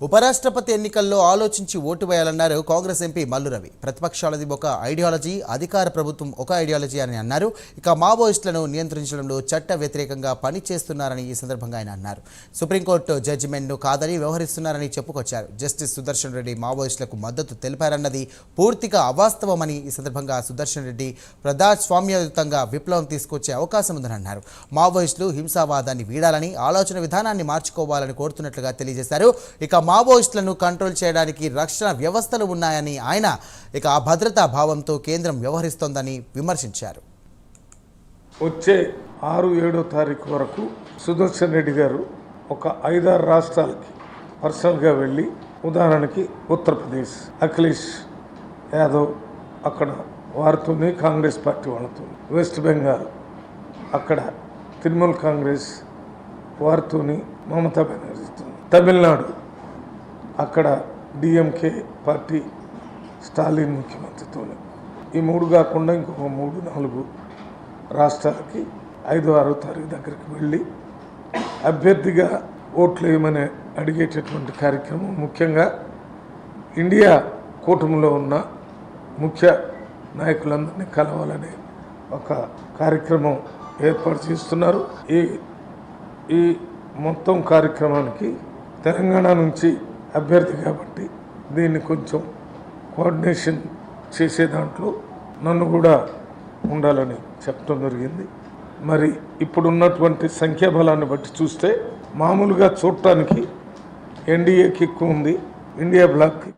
ఉపరాష్ట్రపతి ఎన్నికల్లో ఆలోచించి ఓటు వేయాలన్నారు కాంగ్రెస్ ఎంపీ మల్లు రవి. ప్రతిపక్షాలది ఒక ఐడియాలజీ అధికార ప్రభుత్వం ఒక ఐడియాలజీ అని అన్నారు. ఇక మావోయిస్టులను నియంత్రించడంలో చట్ట వ్యతిరేకంగా పనిచేస్తున్నారని ఈ సందర్భంగా ఆయన అన్నారు. సుప్రీంకోర్టు జడ్జిమెంట్ను కాదని వ్యవహరిస్తున్నారని చెప్పుకొచ్చారు. జస్టిస్ సుదర్శన్ రెడ్డి మావోయిస్టులకు మద్దతు తెలిపారన్నది పూర్తిగా అవాస్తవమని ఈ సందర్భంగా సుదర్శన్ రెడ్డి ప్రజాస్వామ్యయుతంగా విప్లవం తీసుకొచ్చే అవకాశం ఉందని అన్నారు. మావోయిస్టులు హింసావాదాన్ని వీడాలని ఆలోచన విధానాన్ని మార్చుకోవాలని కోరుతున్నట్లుగా తెలియజేశారు. ఇక మావోయిస్టులను కంట్రోల్ చేయడానికి రక్షణ వ్యవస్థలు ఉన్నాయని ఆయన ఇక ఆ భద్రతా భావంతో కేంద్రం వ్యవహరిస్తోందని విమర్శించారు. వచ్చే ఆరు ఏడో తారీఖు వరకు సుదర్శన్ రెడ్డి గారు ఒక ఐదారు రాష్ట్రాలకి పర్సనల్గా వెళ్ళి ఉదాహరణకి ఉత్తరప్రదేశ్ అఖిలేష్ యాదవ్ అక్కడ వారితోనే కాంగ్రెస్ పార్టీ వాళ్ళతో వెస్ట్ బెంగాల్ అక్కడ తృణమూల్ కాంగ్రెస్ వారితోని మమతా బెనర్జీతో తమిళనాడు అక్కడ డిఎంకే పార్టీ స్టాలిన్ ముఖ్యమంత్రితోనే. ఈ మూడు కాకుండా ఇంకొక మూడు నాలుగు రాష్ట్రాలకి ఐదు ఆరో తారీఖు దగ్గరికి వెళ్ళి అభ్యర్థిగా ఓట్లు వేయమని అడిగేటటువంటి కార్యక్రమం ముఖ్యంగా ఇండియా కూటమిలో ఉన్న ముఖ్య నాయకులందరినీ కలవాలనే ఒక కార్యక్రమం ఏర్పాటు చేస్తున్నారు. ఈ ఈ మొత్తం కార్యక్రమానికి తెలంగాణ నుంచి అభ్యర్థి కాబట్టి దీన్ని కొంచెం కోఆర్డినేషన్ చేసే దాంట్లో నన్ను కూడా ఉండాలని చెప్పడం జరిగింది. మరి ఇప్పుడున్నటువంటి సంఖ్యాబలాన్ని బట్టి చూస్తే మామూలుగా చూడటానికి ఎన్డీఏకి ఎక్కువ ఉంది. ఇండియా బ్లాక్కి